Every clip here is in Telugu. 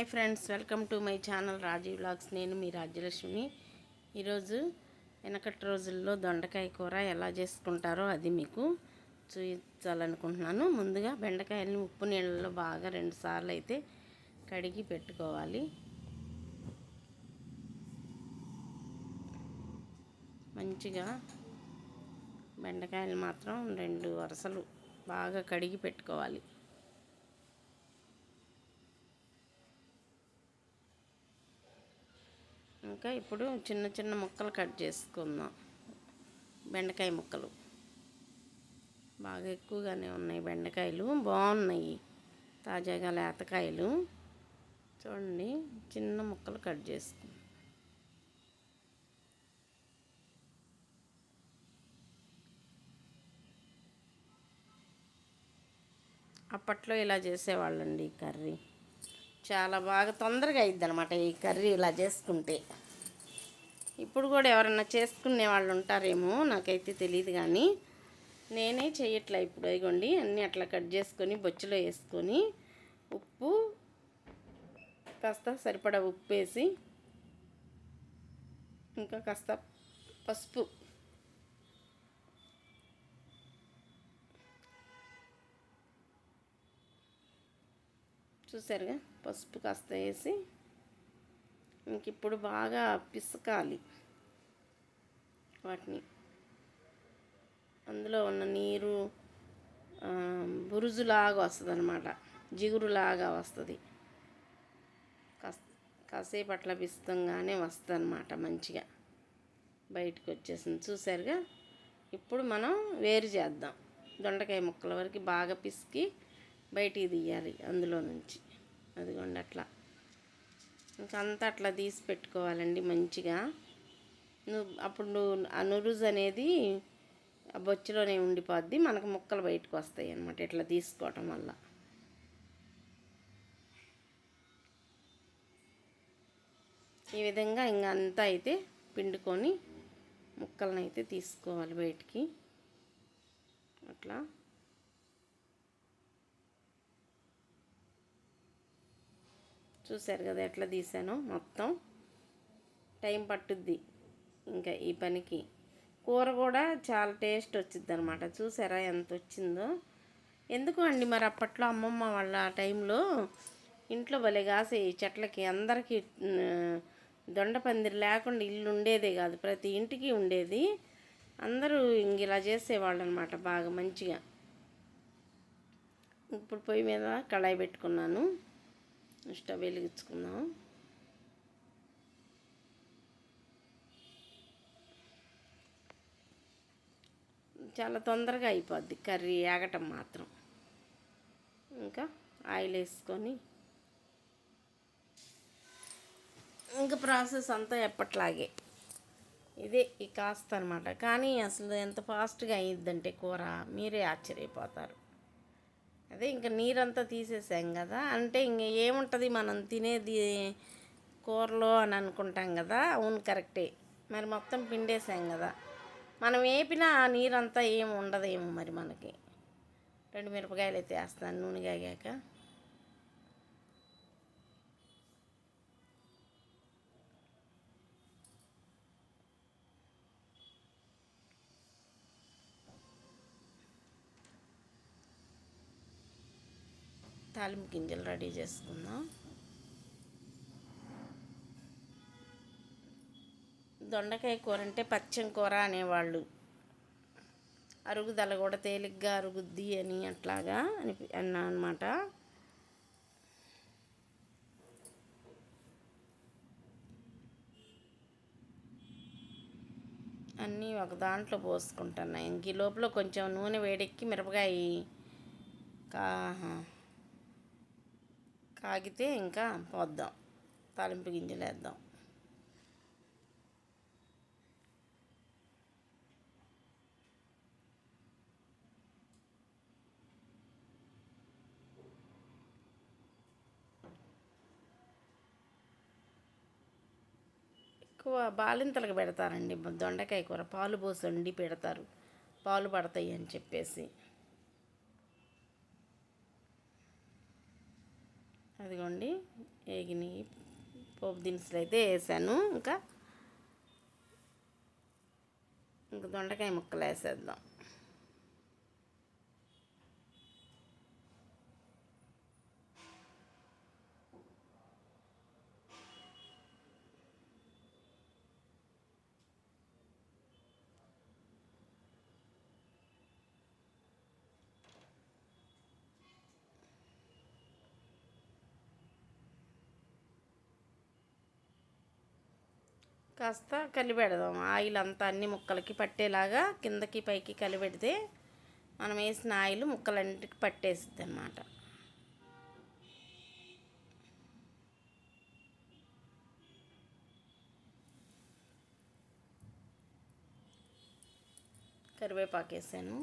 Hi friends welcome to my channel Rajiv blogs నేను మీ రాజ్యలక్ష్మిని ఈరోజు వెనకటి రోజుల్లో దొండకాయ కూర ఎలా చేసుకుంటారో అది మీకు చూపించాలనుకుంటున్నాను. ముందుగా బెండకాయలని ఉప్పు నీళ్ళలో బాగా రెండు సార్లు అయితే కడిగి పెట్టుకోవాలి. మంచిగా బెండకాయలు మాత్రం రెండు వరుసలు బాగా కడిగి పెట్టుకోవాలి. ఇంకా ఇప్పుడు చిన్న చిన్న ముక్కలు కట్ చేసుకుందాం. బెండకాయ ముక్కలు. బాగా ఎక్కువగానే ఉన్నాయి బెండకాయలు. బాగున్నాయి. తాజాగా లేతకాయలు. చూడండి చిన్న ముక్కలు కట్ చేసుకుందాం. అప్పట్లో ఇలా చేసేవాళ్ళండి ఈ కర్రీ. చాలా బాగా తొందరగా అయింది అనమాట ఈ కర్రీ ఇలా చేసుకుంటే. ఇప్పుడు కూడా ఎవరన్నా చేసుకునే వాళ్ళు ఉంటారేమో నాకైతే తెలియదు కానీ నేనే చేయట్లే ఇప్పుడు ఇగోండి అన్నీ అట్లా కట్ చేసుకొని బొచ్చులో వేసుకొని ఉప్పు కాస్త సరిపడా ఉప్పు వేసి ఇంకా కాస్త పసుపు. చూసారుగా? పసుపు కాస్త వేసి ఇంక ఇప్పుడు బాగా పిసకాలి వాటిని. అందులో ఉన్న నీరు బురుజులాగా వస్తుంది అనమాట జిగురులాగా వస్తుంది. కాసేపు అట్లా పిస్తంగానే వస్తుంది అనమాట మంచిగా. బయటకు వచ్చేసింది చూసారుగా? ఇప్పుడు మనం వేరు చేద్దాం. దొండకాయ ముక్కల వరకు బాగా పిసికి బయటికి తీయాలి అందులో నుంచి. అదిగోండి అట్లా. అంతా అట్లా తీసి పెట్టుకోవాలండి మంచిగా. నువ్వు అప్పుడు నువ్వు ఆ నురుజు అనేది ఆ బొచ్చులోనే ఉండిపోద్ది మనకు ముక్కలు బయటకు వస్తాయి అన్నమాట ఇట్లా తీసుకోవటం వల్ల. ఈ విధంగా ఇంకా అంతా అయితే పిండుకొని ముక్కలను అయితే తీసుకోవాలి బయటికి. అట్లా. చూశారు కదా ఎట్లా తీసానో మొత్తం. టైం పట్టుద్ది ఇంకా ఈ పనికి. కూర కూడా చాలా టేస్ట్ వచ్చింది అనమాట చూసారా ఎంత వచ్చిందో. ఎందుకు అండి మరి అప్పట్లో అమ్మమ్మ వాళ్ళ ఆ టైంలో ఇంట్లో భలే కాసి చెట్లకి అందరికీ దొండ పందిరి లేకుండా ఇల్లు ఉండేదే కాదు. ప్రతి ఇంటికి ఉండేది. అందరూ ఇంక ఇలా చేసేవాళ్ళు అనమాట బాగా మంచిగా. ఇప్పుడు పొయ్యి మీద కళాయి పెట్టుకున్నాను. స్టవ్ వెలిగించుకుందాం. చాలా తొందరగా అయిపోద్ది కర్రీ ఆగటం మాత్రం. ఇంకా ఆయిల్ వేసుకొని. ఇంకా ప్రాసెస్ అంతా ఎప్పట్లాగే. ఇదే ఈ కాస్త అనమాట కానీ అసలు ఎంత ఫాస్ట్గా అయ్యిద్దంటే కూర మీరే ఆశ్చర్యపోతారు. అదే ఇంకా నీరంతా తీసేసాం కదా. అంటే ఇంక ఏముంటుంది మనం తినేది కూరలో అని అనుకుంటాం కదా. అవును కరెక్టే. మరి మొత్తం పిండేసాం కదా. మనం వేపినా ఆ నీరంతా ఏమి ఉండదేమో మరి మనకి. రెండు మిరపకాయలు అయితే వేస్తాను నూనె కాగాక. తాలింపు గింజలు రెడీ చేసుకుందాం. దొండకాయ కూర అంటే పచ్చం కూర అనేవాళ్ళు. అరుగుదల కూడా తేలిగ్గా అరుగుద్ది అని అట్లాగా అని అన్నా అనమాట అన్నీ ఒక దాంట్లో పోసుకుంటున్నాయి ఇంక లోపల కొంచెం నూనె వేడెక్కి మిరపకాయ కా కాగితే ఇంకా పోద్దాం. తాలింపు గింజలు వేద్దాం ఎక్కువ బాలింతలకు పెడతారండి దొండకాయ కూర. పాలు పోసి వండి పెడతారు. పాలు పడతాయి అని చెప్పేసి. అదిగోండి వేగినాయి పోపు దినుసులు అయితే వేసాను. ఇంకా ఇంకా దొండకాయ ముక్కలు వేసేద్దాం. కాస్త కలిపెడదాం. ఆయిల్ అంతా అన్ని ముక్కలకి పట్టేలాగా కిందకి పైకి కలిపెడితే మనం వేసిన ఆయిల్ ముక్కలన్నిటికి పట్టేస్తుంది అన్నమాట కరివేపాకు వేసాను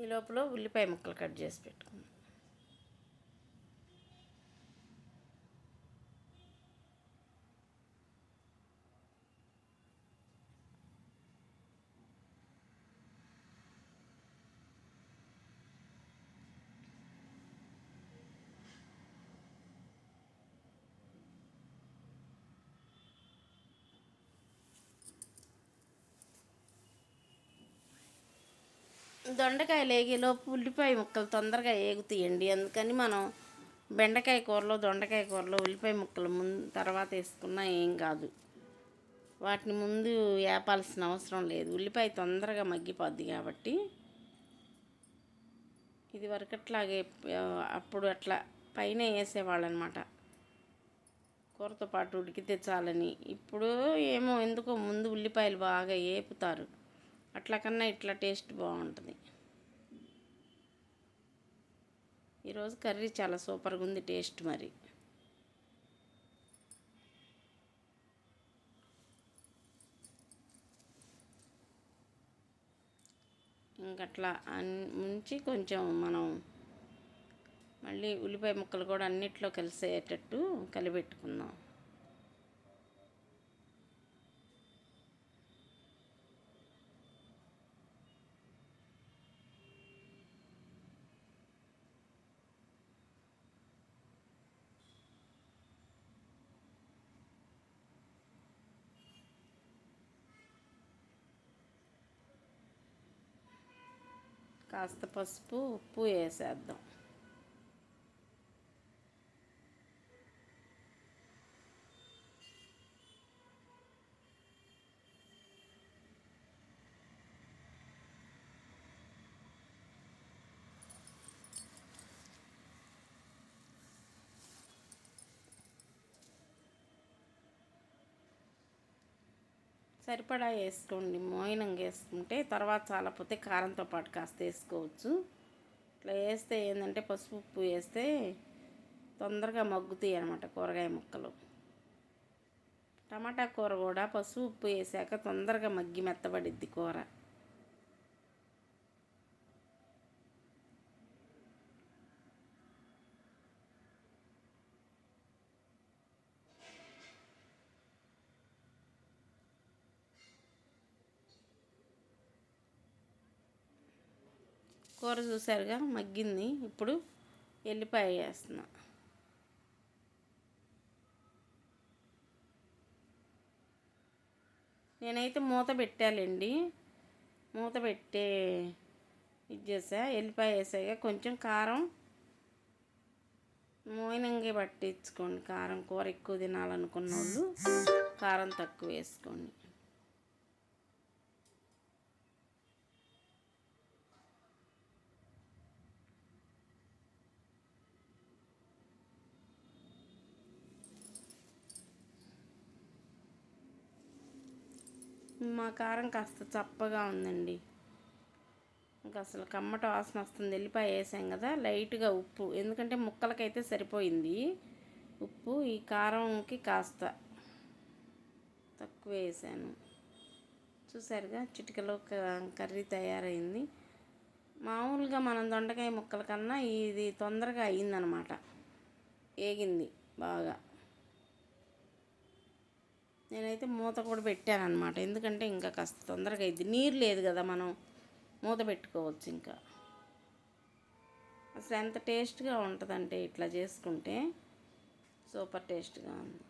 ఈ లోపల ఉల్లిపాయ ముక్కలు కట్ చేసి పెట్టుకున్నాను దొండకాయలు వేగేలోపు ఉల్లిపాయ ముక్కలు తొందరగా ఏగుతాయండి. అందుకని మనం బెండకాయ కూరలో దొండకాయ కూరలో ఉల్లిపాయ ముక్కలు ముందు తర్వాత వేసుకున్నా ఏం కాదు. వాటిని ముందు వేపాల్సిన అవసరం లేదు. ఉల్లిపాయ తొందరగా మగ్గిపోద్ది కాబట్టి ఇది వరకట్లాగే అప్పుడు అట్లా పైన వేసేవాళ్ళు అనమాట కూరతో పాటు ఉడికితే చాలని. ఇప్పుడు ఏమో ఎందుకో ముందు ఉల్లిపాయలు బాగా ఏపుతారు. అట్లా కన్నా ఇట్లా టేస్ట్ బాగుంటుంది. ఈరోజు కర్రీ చాలా సూపర్గా ఉంది టేస్ట్ మరి. ఇంకట్లా ముంచి కొంచెం మనం మళ్ళీ ఉల్లిపాయ ముక్కలు కూడా అన్నిట్లో కలిసేటట్టు కలిపెట్టుకుందాం. కాస్త పసుపు ఉప్పు వేసేద్దాం. సరిపడా వేసుకోండి మోయినంగా వేసుకుంటే తర్వాత చాలపోతే కారంతో పాటు కాస్త వేసుకోవచ్చు. ఇట్లా వేస్తే ఏంటంటే పసుపు ఉప్పు వేస్తే తొందరగా మగ్గుతాయి అనమాట కూరగాయ ముక్కలు. టమాటా కూర కూడా పసుపు ఉప్పు వేసాక తొందరగా మగ్గి మెత్తబడిద్ది కూర. కూర చూసారుగా మగ్గింది. ఇప్పుడు ఎల్లిపాయ వేస్తున్నా. నేనైతే మూత పెట్టాలండి. మూత పెట్టే ఇది చేసా ఎల్లిపాయ వేసాక కొంచెం కారం మోయినంగా పట్టించుకోండి. కారం కూర ఎక్కువ తినాలనుకున్న వాళ్ళు కారం తక్కువ వేసుకోండి. మా కారం కాస్త చప్పగా ఉందండి. ఇంకా అసలు కమ్మట వాసన వస్తుంది. వెళ్ళిపోయి వేసాం కదా లైట్గా ఉప్పు. ఎందుకంటే ముక్కలకైతే సరిపోయింది. ఉప్పు ఈ కారంకి కాస్త తక్కువ వేసాను. చూసారుగా చిటికలో కర్రీ తయారైంది. మామూలుగా మనం దొండకాయ ముక్కల కన్నా ఇది తొందరగా అయిందనమాట ఏగింది బాగా. నేనైతే మూత కూడా పెట్టాను అనమాట ఎందుకంటే ఇంకా కాస్త తొందరగా అయింది నీరు లేదు కదా మనం మూత పెట్టుకోవచ్చు ఇంకా. అసలు ఎంత టేస్ట్గా ఉంటుందంటే ఇట్లా చేసుకుంటే సూపర్ టేస్ట్గా ఉంది.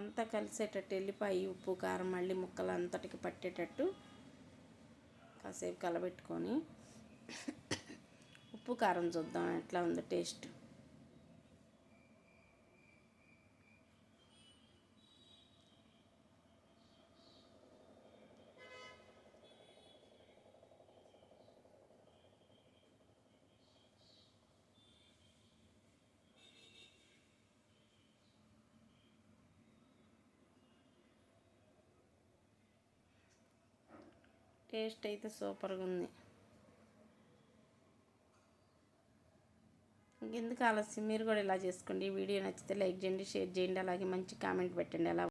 అంతా కలిసేటట్టు వెళ్ళిపోయి ఉప్పు కారం మళ్ళీ ముక్కలు అంతటికి పట్టేటట్టు కాసేపు కలబెట్టుకొని ఉప్పు కారం చూద్దాం ఎట్లా ఉందో టేస్ట్. టేస్ట్ అయితే సూపర్గా ఉంది ఇంకెందుకు ఆలస్యం? మీరు కూడా ఇలా చేసుకోండి. ఈ వీడియో నచ్చితే లైక్ చేయండి షేర్ చేయండి అలాగే మంచి కామెంట్ పెట్టండి. అలా